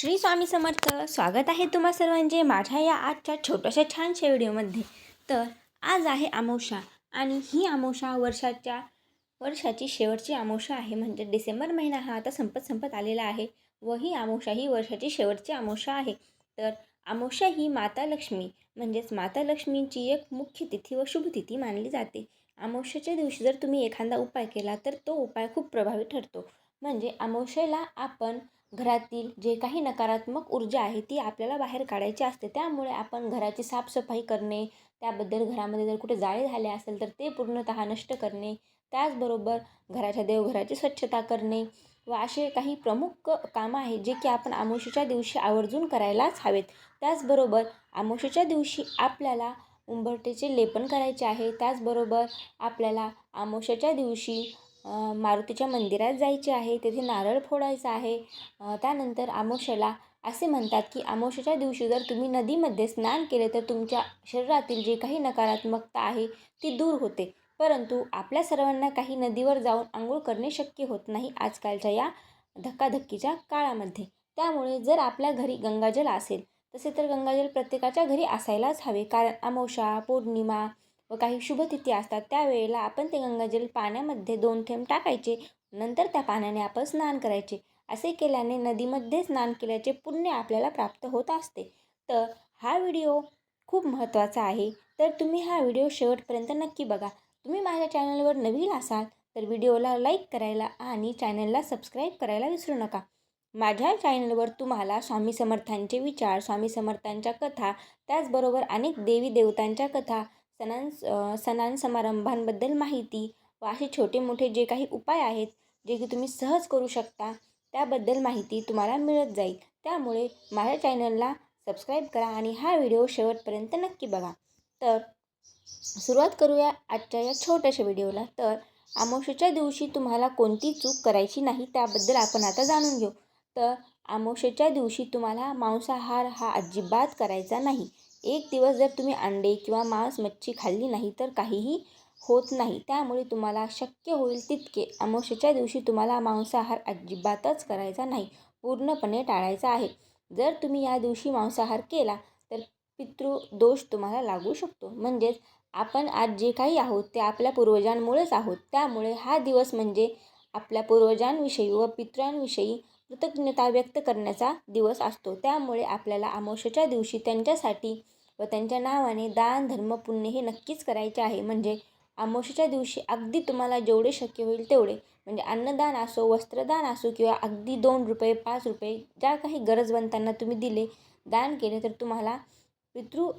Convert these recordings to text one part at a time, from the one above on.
श्री स्वामी समर्थ स्वागत आहे तुम्हा सर्वांचे माझ्या या आजच्या छोट्याशा छानशा व्हिडिओमध्ये. तर आज आहे आमोशा आणि ही आमोशा वर्षाच्या वर्षाची शेवटची आमोशा आहे. म्हणजे डिसेंबर महिना हा आता संपत संपत आलेला आहे व ही आमोशा ही वर्षाची शेवटची आमोशा आहे. तर आमोशा ही माता लक्ष्मी म्हणजेच माता लक्ष्मींची एक मुख्य तिथी व शुभ तिथी मानली जाते. आमोशाच्या दिवशी जर तुम्ही एखादा उपाय केला तर तो उपाय खूप प्रभावी ठरतो. म्हणजे आमोशेला आपण घरातील जे काही नकारात्मक ऊर्जा आहे ती आपल्याला बाहेर काढायची असते. त्यामुळे आपण घराची साफसफाई करणे त्याबद्दल घरामध्ये जर कुठे जाळे झाले असेल तर ते पूर्णतः नष्ट करणे त्याचबरोबर घराच्या देवघराची स्वच्छता करणे व असे काही प्रमुख कामं आहेत जे की आपण आमोशीच्या दिवशी आवर्जून करायलाच हवेत. त्याचबरोबर आमोशीच्या दिवशी आपल्याला उंबरटेचे लेपन करायचे आहे. त्याचबरोबर आपल्याला आमोशाच्या दिवशी मारुतीच्या मंदिरात जायचे आहे. तेथे नारळ फोडायचं आहे. त्यानंतर अमावस्येला असे म्हणतात की अमावस्येच्या दिवशी जर तुम्ही नदीमध्ये स्नान केले तर तुमच्या शरीरातील जे काही नकारात्मकता आहे ती दूर होते. परंतु आपल्या सर्वांना काही नदीवर जाऊन आंघोळ करणे शक्य होत नाही आजकालच्या या धक्काधक्कीच्या काळामध्ये. त्यामुळे जर आपल्या घरी गंगाजल असेल तसे तर गंगाजल प्रत्येकाच्या घरी असायलाच हवे. कारण अमावस्या पौर्णिमा व काही शुभतिथी असतात त्यावेळेला आपण ते गंगाजल पाण्यामध्ये दोन थेंब टाकायचे नंतर त्या पाण्याने आपण स्नान करायचे. असे केल्याने नदीमध्ये स्नान केल्याचे पुण्य आपल्याला प्राप्त होत असते. तर हा व्हिडिओ खूप महत्त्वाचा आहे. तर तुम्ही हा व्हिडिओ शेवटपर्यंत नक्की बघा. तुम्ही माझ्या चॅनलवर नवीन असाल तर व्हिडिओला लाईक करायला आणि चॅनलला सबस्क्राईब करायला विसरू नका. माझ्या चॅनलवर तुम्हाला स्वामी समर्थांचे विचार स्वामी समर्थांच्या कथा त्याचबरोबर अनेक देवी देवतांच्या कथा सणां सणां समारंभांबद्दल माहिती व असे छोटे मोठे जे काही उपाय आहेत जे की तुम्ही सहज करू शकता त्याबद्दल माहिती तुम्हाला मिळत जाईल. त्यामुळे माझ्या चॅनलला सबस्क्राईब करा आणि हा व्हिडिओ शेवटपर्यंत नक्की बघा. तर सुरुवात करूया आजच्या या छोट्याशा व्हिडिओला. तर आमोशेच्या दिवशी तुम्हाला कोणती चूक करायची नाही त्याबद्दल आपण आता जाणून घेऊ. तर आमोशेच्या दिवशी तुम्हाला मांसाहार हा अजिबात करायचा नाही. एक दिवस जर तुम्ही अंडे किंवा मांस मच्छी खाल्ली नाही तर काहीही होत नाही. त्यामुळे तुम्हाला शक्य होईल तितके. अमावस्येच्या दिवशी तुम्हाला मांसाहार अजिबातच करायचा नाही. पूर्णपणे टाळायचा आहे. जर तुम्ही या दिवशी मांसाहार केला तर पितृदोष तुम्हाला लागू शकतो. म्हणजेच आपण आज जे काही आहोत ते आपल्या पूर्वजांमुळेच आहोत. त्यामुळे हा दिवस म्हणजे आपल्या पूर्वजांविषयी व पितरांविषयी कृतज्ञता व्यक्त करण्याचा दिवस असतो. त्यामुळे आपल्याला अमावस्येच्या दिवशी त्यांच्यासाठी व त्यांच्या नावाने दान धर्म पुण्य हे नक्कीच करायचे आहे. म्हणजे अमावस्येच्या दिवशी अगदी तुम्हाला जेवढे शक्य होईल तेवढे. म्हणजे अन्नदान असो वस्त्रदान असो किंवा अगदी दोन रुपये पाच रुपये ज्या काही गरजवंतांना तुम्ही दिले दान केले तर तुम्हाला पितृ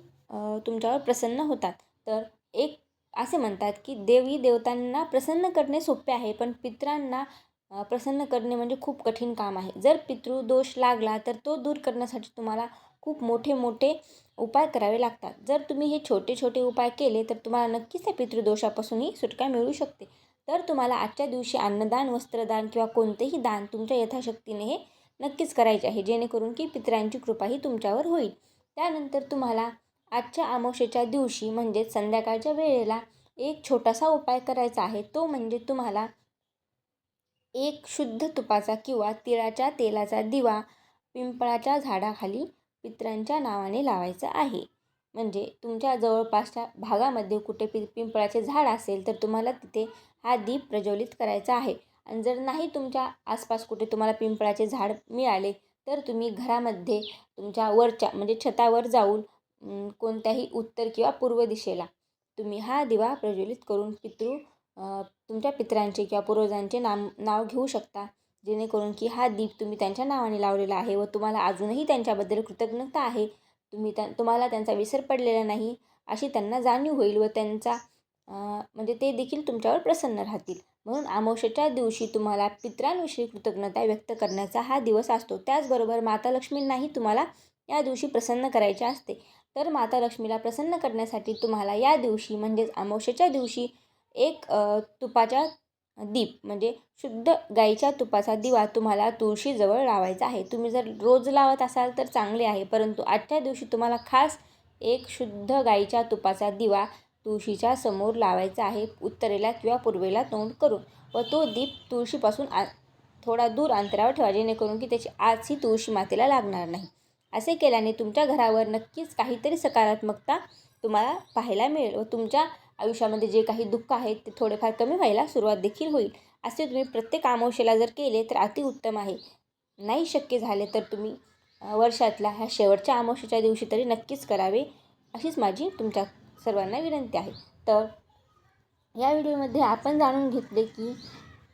तुमच्यावर प्रसन्न होतात. तर एक असे म्हणतात की देवी देवतांना प्रसन्न करणे सोपे आहे पण पित्रांना प्रसन्न करणे म्हणजे खूप कठीण काम आहे. जर पितृदोष लागला तर तो दूर करण्यासाठी तुम्हाला खूप मोठे मोठे उपाय करावे लागतात. जर तुम्ही हे छोटे छोटे उपाय केले तर तुम्हाला नक्कीच त्या पितृदोषापासूनही सुटका मिळू शकते. तर तुम्हाला आजच्या दिवशी अन्नदान वस्त्रदान किंवा कोणतेही दान तुमच्या यथाशक्तीने हे नक्कीच करायचे आहे. जेणेकरून की पितरांची कृपाही तुमच्यावर होईल. त्यानंतर तुम्हाला आजच्या आमोशेच्या दिवशी म्हणजेच संध्याकाळच्या वेळेला एक छोटासा उपाय करायचा आहे. तो म्हणजे तुम्हाला एक शुद्ध तुपाचा किंवा तिळाच्या तेलाचा दिवा पिंपळाच्या झाडाखाली पित्रांच्या नावाने लावायचं आहे. म्हणजे तुमच्या जवळपासच्या भागामध्ये कुठे पि पिंपळाचे झाड असेल तर तुम्हाला तिथे हा दीप प्रज्वलित करायचा आहे. आणि जर नाही तुमच्या आसपास कुठे तुम्हाला पिंपळाचे झाड मिळाले तर तुम्ही घरामध्ये तुमच्या वरच्या म्हणजे छतावर जाऊन कोणत्याही उत्तर किंवा पूर्व दिशेला तुम्ही हा दिवा प्रज्वलित करून पितृ तुमच्या पितरांचे किंवा पूर्वजांचे नाम नाव घेऊ शकता जेणेकरून की हा दीप तुम्ही त्यांच्या नावाने लावलेला आहे व तुम्हाला अजूनही त्यांच्याबद्दल कृतज्ञता आहे. तुम्ही त्या तुम्हाला त्यांचा विसर पडलेला नाही अशी त्यांना जाणीव होईल व त्यांचा म्हणजे ते देखील तुमच्यावर प्रसन्न राहतील. म्हणून अमावस्येच्या दिवशी तुम्हाला पित्रांविषयी कृतज्ञता व्यक्त करण्याचा हा दिवस असतो. त्याचबरोबर माता लक्ष्मींनाही तुम्हाला या दिवशी प्रसन्न करायचे असते. तर माता लक्ष्मीला प्रसन्न करण्यासाठी तुम्हाला या दिवशी म्हणजेच अमावस्येच्या दिवशी एक तुपाच्या दीप म्हणजे शुद्ध गाईच्या तुपाचा दिवा तुम्हाला तुळशीजवळ लावायचा आहे. तुम्ही जर रोज लावत असाल तर चांगले आहे परंतु आजच्या दिवशी तुम्हाला खास एक शुद्ध गाईच्या तुपाचा दिवा तुळशीच्या समोर लावायचा आहे. उत्तरेला किंवा पूर्वेला तोंड करून व तो दीप तुळशीपासून आ थोडा दूर अंतरावर ठेवा जेणेकरून की त्याची आजही तुळशी मातेला लागणार नाही. असे केल्याने तुमच्या घरावर नक्कीच काहीतरी सकारात्मकता तुम्हाला पाहायला मिळेल व तुमच्या आयुष्यामध्ये जे काही दुःख आहेत ते थोडेफार कमी व्हायला सुरुवात देखील होईल. असे तुम्ही प्रत्येक अमावशेला जर केले तर अतिउत्तम आहे. नाही शक्य झाले तर तुम्ही वर्षातला ह्या शेवटच्या अमावस्येच्या दिवशी तरी नक्कीच करावे अशीच माझी तुमच्या सर्वांना विनंती आहे. तर या व्हिडिओमध्ये आपण जाणून घेतले की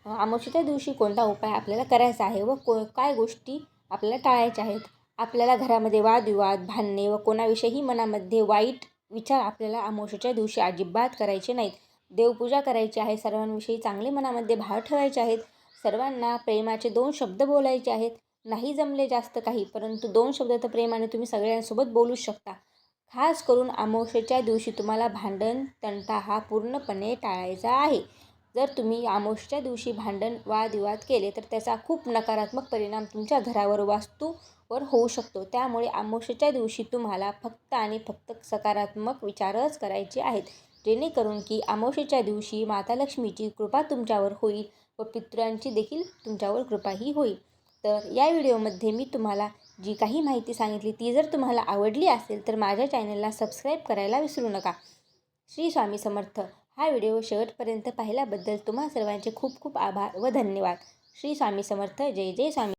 अमावशेच्या दिवशी कोणता उपाय आपल्याला करायचा आहे व को काय गोष्टी आपल्याला टाळायच्या आहेत. आपल्याला घरामध्ये वादविवाद भांडणे व कोणाविषयीही मनामध्ये वाईट विचार आपल्याला अमावस्येच्या दिवशी अजिबात करायचे नाहीत. देवपूजा करायची आहे सर्वांविषयी चांगले मनामध्ये भाव ठेवायचे आहेत. सर्वांना प्रेमाचे दोन शब्द बोलायचे आहेत. नाही जमले जास्त काही परंतु दोन शब्द तर प्रेमाने तुम्ही सगळ्यांसोबत बोलू शकता. खास करून अमावस्येच्या दिवशी तुम्हाला भांडण तंटा हा पूर्णपणे टाळायचा आहे. जर तुम्ही आमोशच्या दिवशी भांडण वादविवाद केले तर त्याचा खूप नकारात्मक परिणाम तुमच्या घरावर वास्तूवर होऊ शकतो. त्यामुळे आमोशच्या दिवशी तुम्हाला फक्त आणि फक्त सकारात्मक विचारच करायचे आहेत. जेणेकरून की आमोशेच्या दिवशी माता लक्ष्मीची कृपा तुमच्यावर होईल व पितृंची देखील तुमच्यावर कृपाही होईल. तर या व्हिडिओमध्ये मी तुम्हाला जी काही माहिती सांगितली ती जर तुम्हाला आवडली असेल तर माझ्या चॅनलला सबस्क्राईब करायला विसरू नका. श्री स्वामी समर्थ. हा व्हिडिओ शेवटपर्यंत पाहिल्याबद्दल तुम्हा सर्वांचे खूप खूप आभार व धन्यवाद. श्री स्वामी समर्थ. जय जय स्वामी.